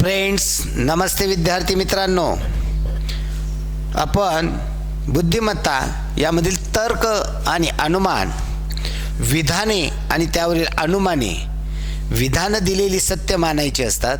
Friends नमस्ते विद्यार्थी मित्रांनो. आपण बुद्धिमत्ता यामधील तर्क आणि अनुमान विधाने आणि त्यावरील अनुमाने विधानं दिलेली सत्य मानायची असतात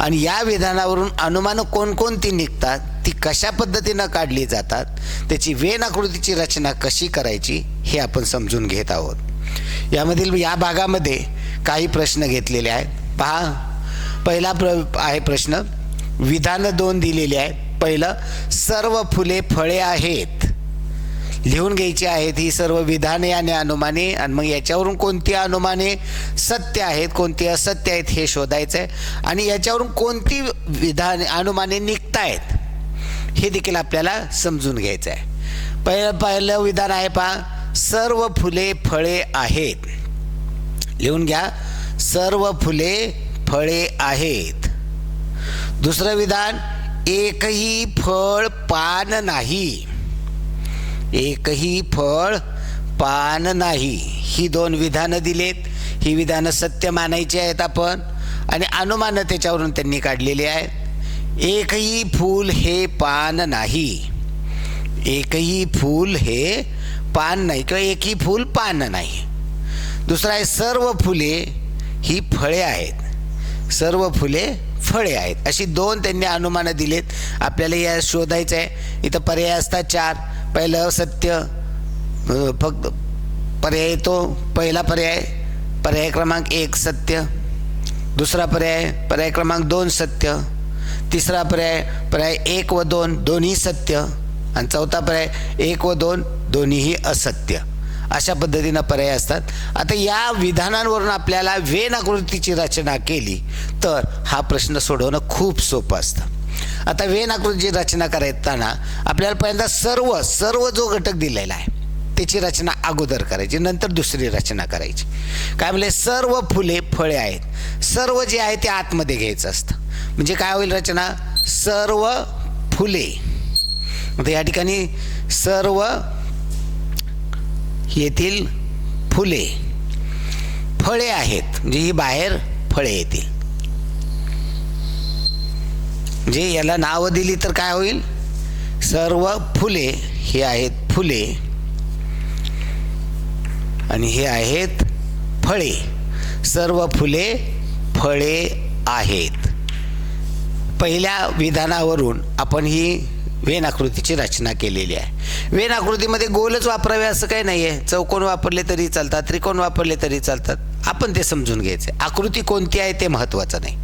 आणि या विधानावरून अनुमानं कोणकोणती निघतात ती कशा पद्धतीनं काढली जातात त्याची वेन आकृतीची रचना कशी करायची हे आपण समजून घेत आहोत. यामधील या भागामध्ये काही प्रश्न घेतलेले आहेत. पहा. पहिला प्र आहे प्रश्न. विधानं दोन दिलेली आहे पहिलं सर्व फुले फळे आहेत. लिहून घ्यायची आहेत ही सर्व विधाने आणि अनुमाने. आणि मग याच्यावरून कोणती अनुमाने सत्य आहेत कोणती असत्य आहेत हे शोधायचं आहे आणि याच्यावरून कोणती विधाने अनुमाने निघतायत हे देखील आपल्याला समजून घ्यायचं आहे पहिलं पहिलं विधान आहे पहा. सर्व फुले फळे आहेत. लिहून घ्या. सर्व फुले फळे आहेत. दुसरं विधान एकही फळ पान नाही. एकही फळ पान नाही. ही दोन विधानं दिलेत. ही विधानं सत्य मानायची आहेत आपण. आणि अनुमानं त्याच्यावरून त्यांनी काढलेली आहेत. एकही फूल हे पान नाही. एकही फूल हे पान नाही किंवा एकही फूल पान नाही. दुसरं आहे सर्व फुले ही फळे आहेत. सर्व फुले फळे आहेत. अशी दोन त्यांनी अनुमानं दिलीत. आपल्याला या शोधायचं आहे. इथं पर्याय असतात चार. पहिलं सत्य फक्त पर्याय तो पहिला पर्याय पर्याय क्रमांक एक सत्य. दुसरा पर्याय पर्याय क्रमांक दोन सत्य. तिसरा पर्याय पर्याय एक व दोन दोन्ही सत्य. आणि चौथा पर्याय एक व दोन दोन्हीही असत्य. अशा पद्धतीनं पर्याय असतात. आता या विधानांवरून आपल्याला वेन आकृतीची रचना केली तर हा प्रश्न सोडवणं खूप सोपं असतं. आता वेन आकृतीची रचना करताना आपल्याला पहिल्यांदा सर्व सर्व जो घटक दिलेला आहे त्याची रचना अगोदर करायची नंतर दुसरी रचना करायची. काय म्हणजे सर्व फुले फळे आहेत. सर्व जे आहे ते आतमध्ये घ्यायचं असतं. म्हणजे काय होईल रचना? सर्व फुले. आता या ठिकाणी सर्व येथील फुले फळे आहेत म्हणजे ही बाहेर फळे येतील. म्हणजे याला नावं दिली तर काय होईल? सर्व फुले हे आहेत फुले आणि हे आहेत फळे. सर्व फुले फळे आहेत. पहिल्या विधानावरून आपण ही वेन आकृतीची रचना केलेली आहे. वेन आकृतीमध्ये गोलच वापरावे असं काही नाही आहे चौकोन वापरले तरी चालतात त्रिकोण वापरले तरी चालतात. आपण ते समजून घ्यायचं. आकृती कोणती आहे ते महत्त्वाचं नाही.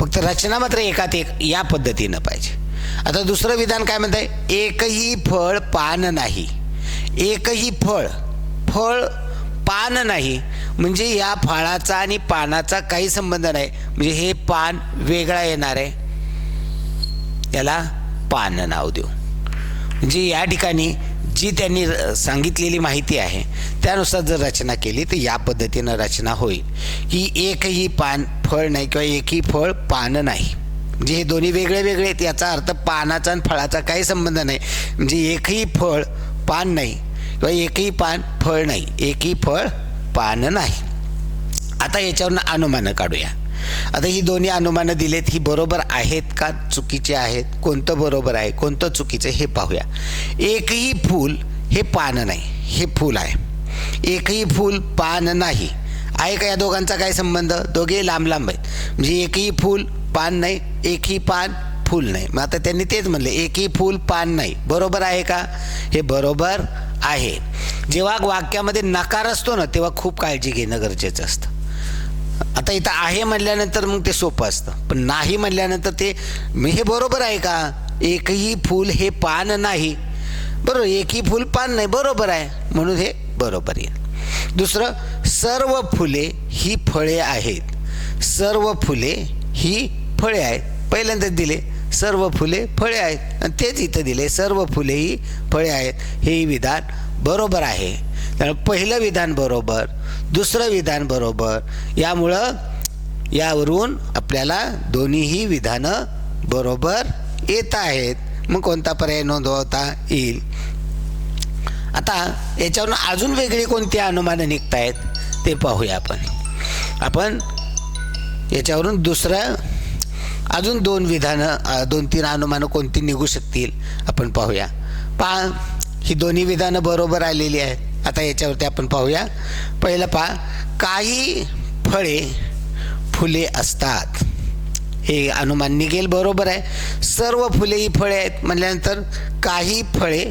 फक्त रचना मात्र एकात एक या पद्धतीनं पाहिजे. आता दुसरं विधान काय म्हणत आहे एकही फळ पान नाही. एकही फळ फळ पान नाही. म्हणजे या फळाचा आणि पानाचा काही संबंध नाही. म्हणजे हे पान वेगळा येणार आहे. याला पान नाव देऊ म्हणजे या ठिकाणी जी त्यांनी सांगितलेली माहिती आहे त्यानुसार जर रचना केली तर या पद्धतीनं रचना होईल. की एकही पान फळ नाही किंवा एकही फळ पानं नाही. म्हणजे हे दोन्ही वेगळे वेगळे आहेत याचा अर्थ पानाचा आणि फळाचा काही संबंध नाही. म्हणजे एकही फळ पान नाही किंवा एकही पान फळ नाही एकही फळ पान नाही. आता याच्यावरनं अनुमानं काढूया. आता ही दोन्ही अनुमानं दिलेत ही बरोबर आहेत का चुकीचे आहेत? कोणतं बरोबर आहे कोणतं चुकीचं हे पाहूया. एकही फूल हे पान नाही हे फूल आहे. एकही फूल पान नाही. आहे का या दोघांचा काय संबंध? दोघे लांब लांब आहेत. म्हणजे एकही फूल पान नाही एकही पान फूल नाही. मग आता त्यांनी तेच म्हणले एकही फूल पान नाही. बरोबर आहे का? हे बरोबर आहे. जेव्हा वाक्यामध्ये नकार असतो ना तेव्हा खूप काळजी घेणं गरजेचं असतं. आता इथं आहे म्हणल्यानंतर मग ते सोपं असतं. पण नाही म्हणल्यानंतर ते मी हे बरोबर आहे का? एकही फूल हे पान नाही. बरोबर एकही फूल पान नाही बरोबर आहे. म्हणून हे बरोबर येईल दुसरं सर्व फुले ही फळे आहेत. सर्व फुले ही फळे आहेत. पहिल्यांदाच दिले सर्व फुले फळे आहेत. आणि तेच इथं दिले सर्व फुले ही फळे आहेत. हे विधान बरोबर आहे. पहिलं विधान बरोबर दुसरं विधान बरोबर यामुळं यावरून आपल्याला दोन्हीही विधानं बरोबर येत आहेत. मग कोणता पर्याय नोंदवता येईल? आता याच्यावरून अजून वेगळी कोणती अनुमानं निघत आहेत ते पाहूया आपण. आपण याच्यावरून दुसरं अजून दोन विधानं दोन तीन अनुमानं कोणती निघू शकतील आपण पाहूया. पहा ही दोन्ही विधानं बरोबर आलेली आहेत. आता याच्यावरती आपण पाहूया. पहिलं पहा काही फळे फुले असतात. हे अनुमान निघेल बरोबर आहे. सर्व फुले ही फळे आहेत म्हटल्यानंतर काही फळे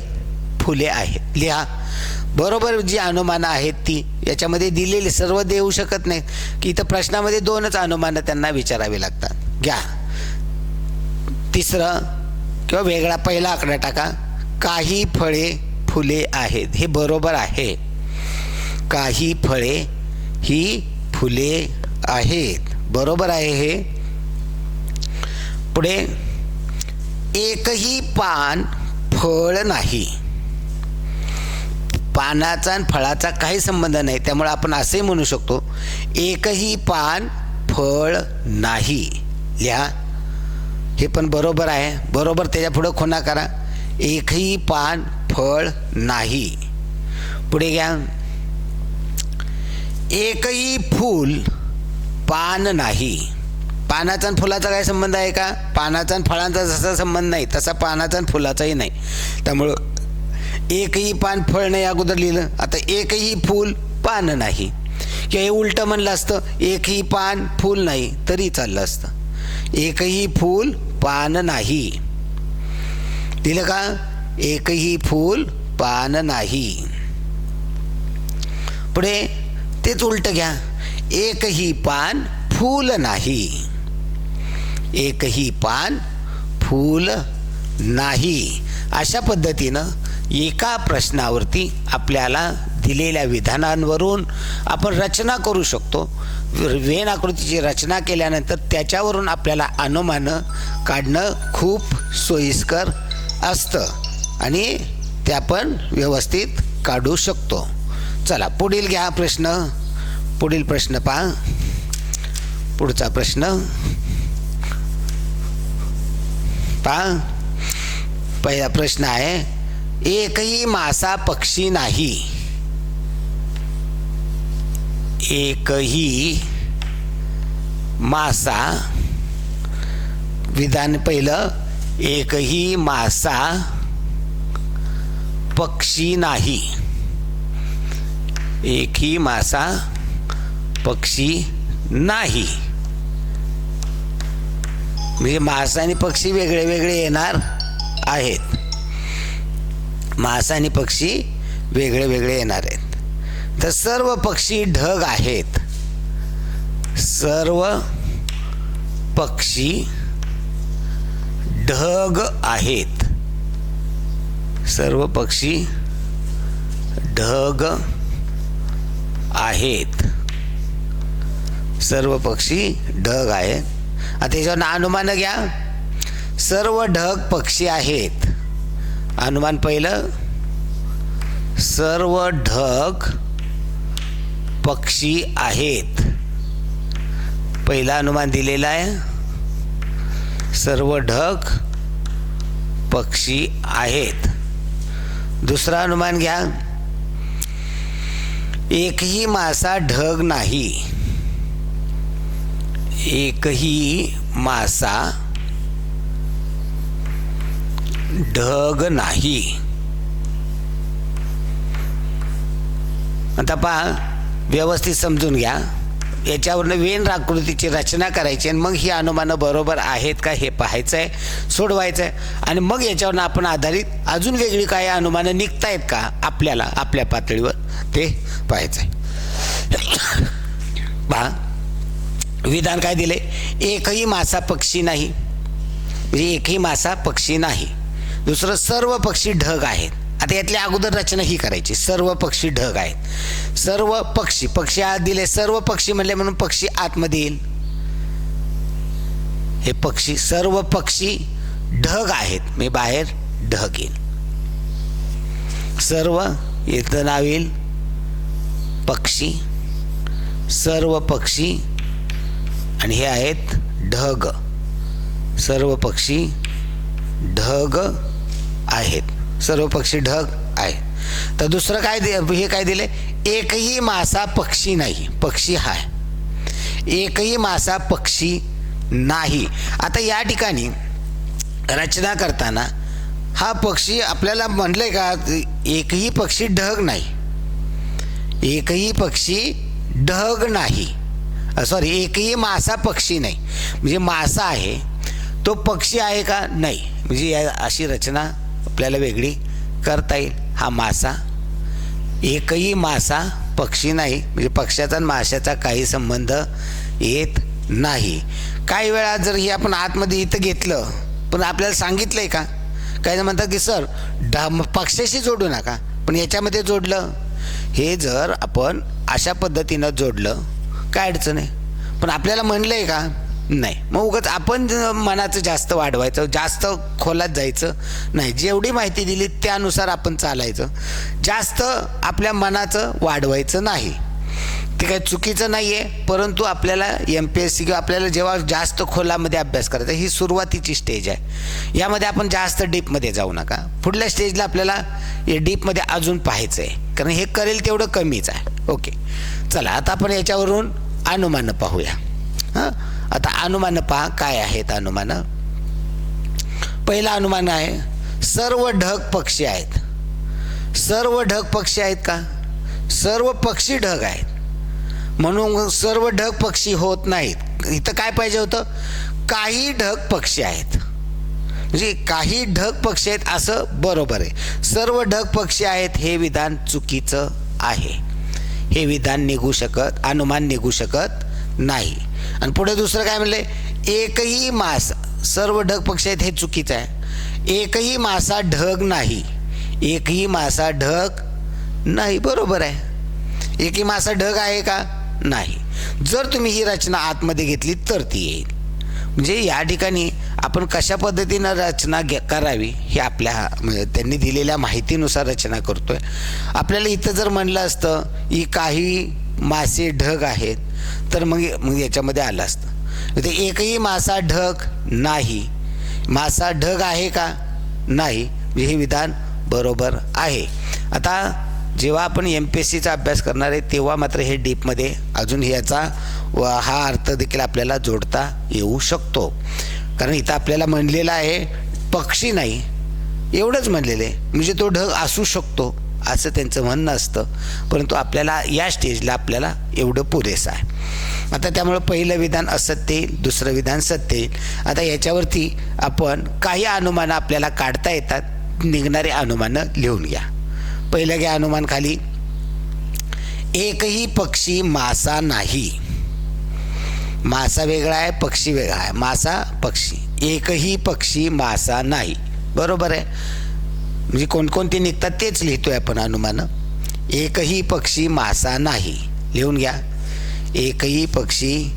फुले आहेत. लिहा. बरोबर जी अनुमानं आहेत ती याच्यामध्ये दिलेली सर्व देऊ शकत नाही की इथं प्रश्नामध्ये दोनच अनुमानं त्यांना विचारावी लागतात. घ्या. तिसरं किंवा वेगळा पहिला आकडा टाका. काही फळे फुले आहेत. हे बरोबर आहे. काही फळे ही फुले आहेत. बरोबर आहे हे? पुढे एकही पान फळ नाही. पानाचा आणि फळाचा काही संबंध नाही. त्यामुळे आपण असे म्हणू शकतो एकही पान फळ नाही. लिहा. हे पण बरोबर आहे. बरोबर त्याच्या पुढं खुणा करा. एकही पान फळ नाही. पुढे घ्या. एकही फूल पान नाही. पानाचा आणि फुलाचा काय संबंध आहे का? पानाचा आणि फळांचा जसा संबंध नाही तसा पानाचा आणि फुलाचाही नाही. त्यामुळं एकही पान फळ नाही अगोदर लिहिलं. आता एकही फूल पान नाही. किंवा हे उलटं म्हणलं असतं एकही पान फूल नाही तरी चाललं असतं. एकही फूल पान नाही. दिलं का? एकही फूल पान नाही. पुढे तेच उलट घ्या. एकही पान फूल नाही. एकही पान फूल नाही. अशा पद्धतीनं एका प्रश्नावरती आपल्याला दिलेल्या विधानांवरून आपण रचना करू शकतो. वेन आकृतीची रचना केल्यानंतर त्याच्यावरून आपल्याला अनुमानं काढणं खूप सोयीस्कर असतं. आणि ते आपण व्यवस्थित काढू शकतो. चला पुढील घ्या प्रश्न. पुढील प्रश्न पहा. पुढचा प्रश्न. पहा. पहिला प्रश्न आहे एकही मासा पक्षी नाही. एकही मासा विधान पहिलं एकही मासा पक्षी नाही. एकही मासा पक्षी नाही. म्हणजे मासा आणि पक्षी वेगळे वेगळे येणार आहेत. मासा आणि पक्षी वेगळे वेगळे येणार आहेत. तर सर्व पक्षी ढग आहेत. सर्व पक्षी ढग आहेत. सर्व पक्षी ढग आहेत. सर्व पक्षी ढग आहेत. आता याच्यावर अनुमान घ्या. सर्व ढग पक्षी आहेत. अनुमान पहिलं सर्व ढग पक्षी आहेत. पहिला अनुमान दिलेला आहे. सर्व ढग पक्षी आहेत. दुसरा अनुमान घ्या. एकही मासा ढग नाही. एकही मासा ढग नाही. आता पहा व्यवस्थित समजून घ्या. याच्यावरनं वेन आकृतीची रचना करायची आणि मग ही अनुमानं बरोबर आहेत का हे पाहायचं आहे सोडवायचं आहे आणि मग याच्यावरनं आपण आधारित अजून वेगळी काय अनुमानं निघतायत का आपल्याला आपल्या पातळीवर ते पाहायचं आहे पहा विधान काय दिले एकही मासा पक्षी नाही. म्हणजे एकही मासा पक्षी नाही. दुसरं सर्व पक्षी ढग आहेत. आता यातल्या अगोदर रचना ही करायची. सर्व पक्षी ढग आहेत. सर्व पक्षी पक्षी आत दिले सर्व पक्षी म्हणले म्हणून पक्षी आतमध्ये येईल. हे पक्षी सर्व पक्षी ढग आहेत. मी बाहेर ढग येईल सर्व येतं नाव येईल. पक्षी सर्व पक्षी आणि हे आहेत ढग. सर्व पक्षी ढग आहेत. सर्व पक्षी ढग आहे. तर दुसरं काय दे हे काय दिले? एकही मासा पक्षी नाही. पक्षी हाय. एकही मासा पक्षी नाही. आता या ठिकाणी रचना करताना हा पक्षी आपल्याला म्हणलंय का एकही पक्षी ढग नाही. एकही पक्षी ढग नाही. सॉरी एकही मासा पक्षी नाही. म्हणजे मासा आहे तो पक्षी आहे का? नाही. म्हणजे या अशी रचना आपल्याला वेगळी करता येईल. हा मासा एकही मासा पक्षी नाही. म्हणजे पक्ष्याचा आणि माशाचा काही संबंध येत नाही. काही वेळा जर हे आपण आतमध्ये इथं घेतलं पण आपल्याला सांगितलं आहे का? काही म्हणतात की सर डा पक्षाशी जोडू नका. पण याच्यामध्ये जोडलं? हे जर आपण अशा पद्धतीनं जोडलं काय अडचण आहे? पण आपल्याला म्हणलं आहे का नाही. मग उगाच आपण मनाचं जास्त वाढवायचं जास्त खोलात जायचं नाही. जेवढी माहिती दिली त्यानुसार आपण चालायचं. जास्त आपल्या मनाचं वाढवायचं नाही. ते काही चुकीचं नाही आहे परंतु आपल्याला एम पी एस सी किंवा आपल्याला जेव्हा जास्त खोलामध्ये अभ्यास करायचा ही सुरुवातीची स्टेज आहे. यामध्ये आपण जास्त डीपमध्ये जाऊ नका. पुढल्या स्टेजला आपल्याला हे डीपमध्ये अजून पाहायचं आहे कारण हे करेल तेवढं कमीच आहे. ओके चला आता आपण याच्यावरून अनुमानं पाहूया. हां? आता अनुमानं पहा काय आहेत अनुमानं? पहिलं अनुमान आहे सर्व ढग पक्षी आहेत. सर्व ढग पक्षी आहेत का? सर्व पक्षी ढग आहेत. म्हणून सर्व ढग पक्षी होत नाहीत. इथं काय पाहिजे होतं? काही ढग पक्षी आहेत. म्हणजे काही ढग पक्षी आहेत असं बरोबर आहे. सर्व ढग पक्षी आहेत हे विधान चुकीचं आहे. हे विधान निघू शकत अनुमान निघू शकत नाही. आणि पुढे दुसरं काय म्हणले? एकही मास सर्व ढग पक्षी आहेत हे चुकीचं आहे. एकही मासा ढग नाही. एकही मासा ढग नाही बरोबर आहे. एकही मासा ढग आहे का? नाही. जर तुम्ही ही रचना आतमध्ये घेतली तर ती येईल. म्हणजे या ठिकाणी आपण कशा पद्धतीनं रचना घे करावी हे आपल्या म्हणजे त्यांनी दिलेल्या माहितीनुसार रचना करतोय. आपल्याला इथं जर म्हणलं असतं की काही मासे ढग आहेत. तर मग मग याच्यामध्ये आलं असतं. इथे एकही मासा ढग नाही. मासा ढग आहे का? नाही. म्हणजे हे विधान बरोबर आहे. आता जेव्हा आपण एम पी एस सीचा अभ्यास करणार आहे तेव्हा मात्र हे डीपमध्ये अजून ह्याचा व हा अर्थ देखील आपल्याला जोडता येऊ शकतो. कारण इथं आपल्याला म्हणलेलं आहे पक्षी नाही. एवढंच म्हणलेलं आहे. म्हणजे तो ढग असू शकतो. असं त्यांचं म्हणणं असतं. परंतु आपल्याला या स्टेजला आपल्याला एवढं पुरेसं आहे. आता त्यामुळं पहिलं विधान असत्य येईल दुसरं विधान सत्य येईल. आता याच्यावरती आपण काही अनुमानं आपल्याला काढता येतात. निघणारे अनुमानं लिहून घ्या. पहिलं घ्या अनुमान खाली. एकही पक्षी मासा नाही. मासा वेगळा आहे पक्षी वेगळा आहे. मासा पक्षी. एकही पक्षी मासा नाही. बरोबर आहे? म्हणजे कोणकोणते निघतात तेच लिहितोय आपण अनुमान. एकही पक्षी मासा नाही. लिहून घ्या. एकही पक्षी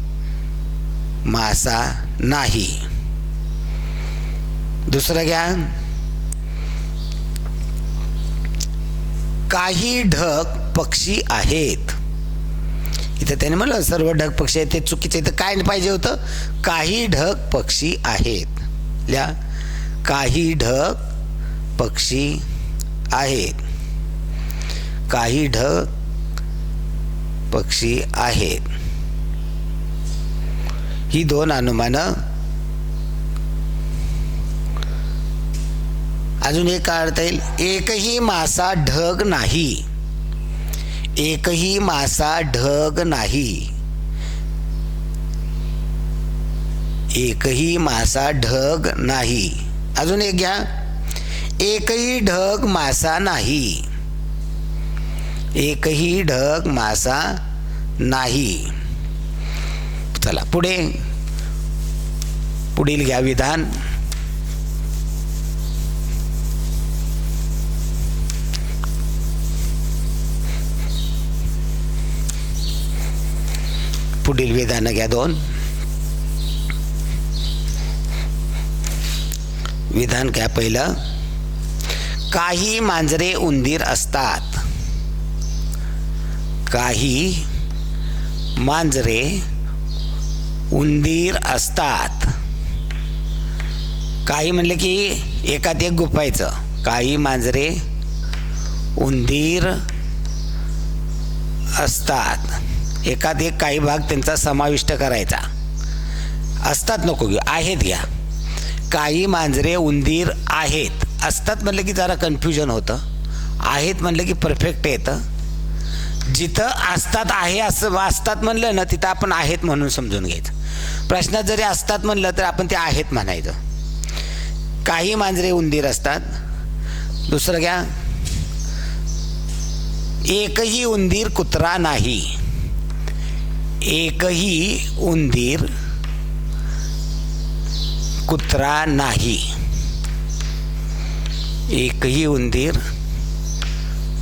मासा नाही. दुसरं घ्या. काही ढग पक्षी आहेत. इथं त्याने म्हणलं सर्व ढग पक्षी आहेत ते चुकीचं इथं काय पाहिजे होतं? काही ढग पक्षी आहेत. ल्या काही ढग पक्षी आहेत. काही ढग पक्षी आहेत. ही दोन अनुमानं अजून एक काढता येईल. एकही मासा ढग नाही. एकही मासा ढग नाही. एकही मासा ढग नाही. अजून एक घ्या. एकही ढग मासा नाही. एकही ढग मासा नाही. चला पुढे. पुढील घ्या विधान. पुढील विधानं घ्या दोन. विधान घ्या पहिलं. काही मांजरे उंदीर असतात. काही मांजरे उंदीर असतात. काही म्हणले की एकात एक गुपायचं काही मांजरे उंदीर असतात. एकात एक काही भाग त्यांचा समाविष्ट करायचा. असतात नको घेऊ आहेत घ्या. काही मांजरे उंदीर आहेत. असतात म्हणलं की जरा कन्फ्युजन होतं. आहेत म्हणलं की परफेक्ट येतं जिथं असतात आहे असं असतात म्हणलं ना तिथं आपण आहेत म्हणून समजून घ्यायचं. प्रश्नात जरी असतात म्हणलं तर आपण ते आहेत म्हणायचं. काही मांजरे उंदीर असतात. दुसरं घ्या. एकही उंदीर कुत्रा नाही. एकही उंदीर कुत्रा नाही. एकही उंदीर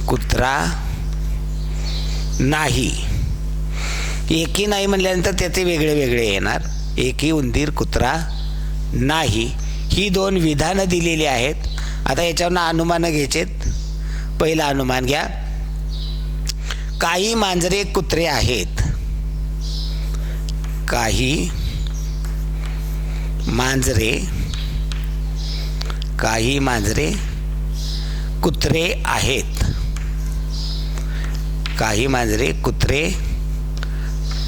कुत्रा नाही. एकही नाही म्हणल्यानंतर त्याचे वेगळे वेगळे येणार. एकही उंदीर कुत्रा नाही. ही दोन विधानं दिलेली आहेत. आता याच्यावरनं अनुमानं घ्यायचेत. पहिलं अनुमान घ्या. काही मांजरे कुत्रे आहेत. काही मांजरे काही मांजरे कुत्रे आहेत. काही मांजरे कुत्रे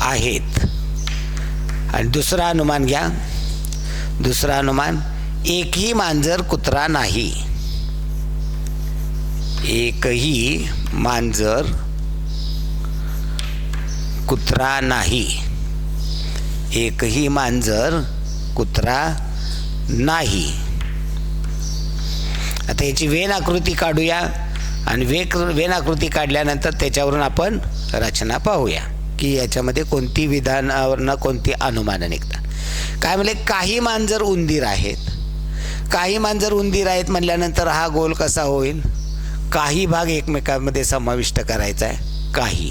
आहेत. आणि दुसरा अनुमान घ्या. दुसरा अनुमान एकही मांजर कुत्रा नाही. एकही मांजर कुत्रा नाही. एकही मांजर कुत्रा नाही. आता याची वेन आकृती काढूया आणि वेक वेन आकृती काढल्यानंतर त्याच्यावरून आपण रचना पाहूया की याच्यामध्ये कोणती विधानावरनं कोणती अनुमानं निघतात. काय म्हणजे काही मांजर उंदीर आहेत. काही मांजर उंदीर आहेत म्हणल्यानंतर हा गोल कसा होईल? काही भाग एकमेकांमध्ये समाविष्ट करायचा आहे. काही.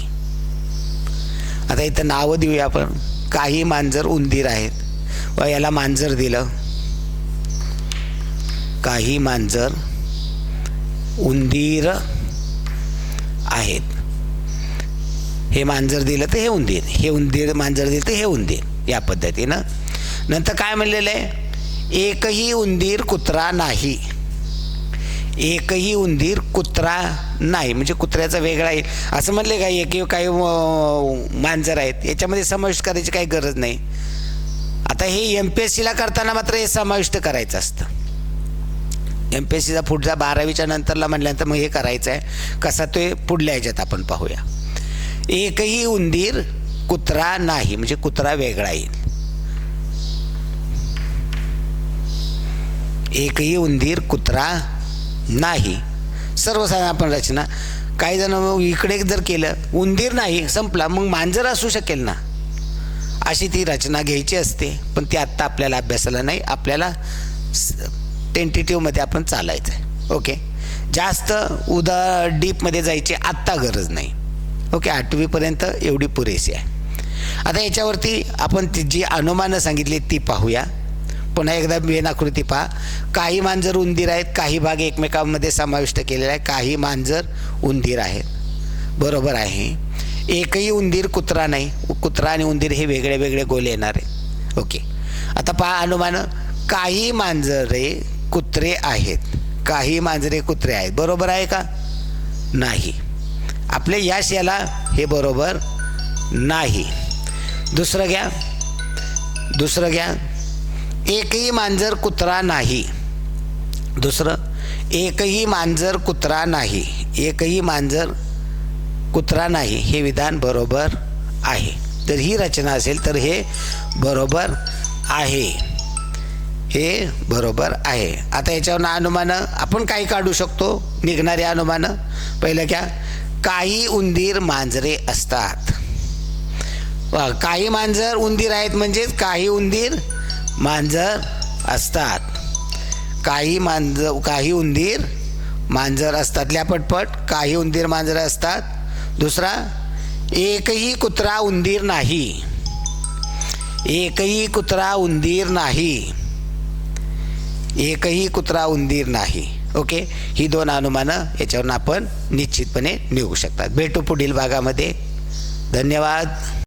आता इथं नावं देऊया आपण. काही मांजर उंदीर आहेत. व याला मांजर दिलं. काही मांजर उंदीर आहेत. हे मांजर दिलं तर हे उंदीर हे उंदीर मांजर दिलं तर हे उंदीर या पद्धतीनं. नंतर काय म्हणलेलं आहे? एकही उंदीर कुत्रा नाही. एकही उंदीर कुत्रा नाही. म्हणजे कुत्र्याचा वेगळा आहे. असं म्हणले का एक काही मांजर आहेत? याच्यामध्ये समाविष्ट करायची काही गरज नाही. आता हे एम पी एस सीला करताना मात्र हे समाविष्ट करायचं असतं. एम पी एस सीचा पुढचा बारावीच्या नंतरला म्हटल्यानंतर मग हे करायचं आहे कसा तो पुढल्या ह्याच्यात आपण पाहूया. एकही उंदीर कुत्रा नाही म्हणजे कुत्रा वेगळा येईल. एकही उंदीर कुत्रा नाही. सर्वसाधारण आपण रचना. काही जण इकडे जर केलं उंदीर नाही संपला मग मांजर असू शकेल ना? अशी ती रचना घ्यायची असते पण ती आत्ता आपल्याला अभ्यासाला नाही आपल्याला टेंटेटिव्हमध्ये आपण चालायचं आहे ओके जास्त उदा डीपमध्ये जायची आत्ता गरज नाही. ओके आठवीपर्यंत एवढी पुरेशी आहे. आता याच्यावरती आपण ती जी अनुमानं सांगितली ती पाहूया. पुन्हा एकदा मेन आकृती पहा. काही मांजर उंदीर आहेत काही भाग एकमेकांमध्ये समाविष्ट केलेला आहे काही मांजर उंदीर आहेत. बरोबर आहे. एकही उंदीर कुत्रा नाही. कुत्रा आणि उंदीर हे वेगळे वेगळे गोल येणार. आहे ओके आता पहा अनुमान. काही मांजरे कुत्रे आहेत. काही मांजरे कुत्रे आहेत. बरोबर आहे का? नाही. आपले याश याला हे बरोबर नाही. दुसरं घ्या. दुसरं घ्या. एकही मांजर कुत्रा नाही. दुसरं एकही मांजर कुत्रा नाही. एकही मांजर कुत्रा नाही. हे विधान बरोबर आहे. तर ही रचना असेल तर हे बरोबर आहे. हे बरोबर आहे. आता याच्यावर अनुमानं आपण काही काढू शकतो निघणारे अनुमानं. पहिलं क्या काही उंदीर मांजरे असतात. वा काही मांजर उंदीर आहेत म्हणजेच काही उंदीर मांजर असतात. काही मांजर काही उंदीर मांजर असतात. ल्यापटपट काही उंदीर मांजर असतात. दुसरा एकही कुत्रा उंदीर नाही. एकही कुत्रा उंदीर नाही. एकही कुत्रा उंदीर नाही ओके? ही दोन अनुमानं याच्यावरून आपण निश्चितपणे निघू शकतात. भेटू पुढील भागामध्ये. धन्यवाद.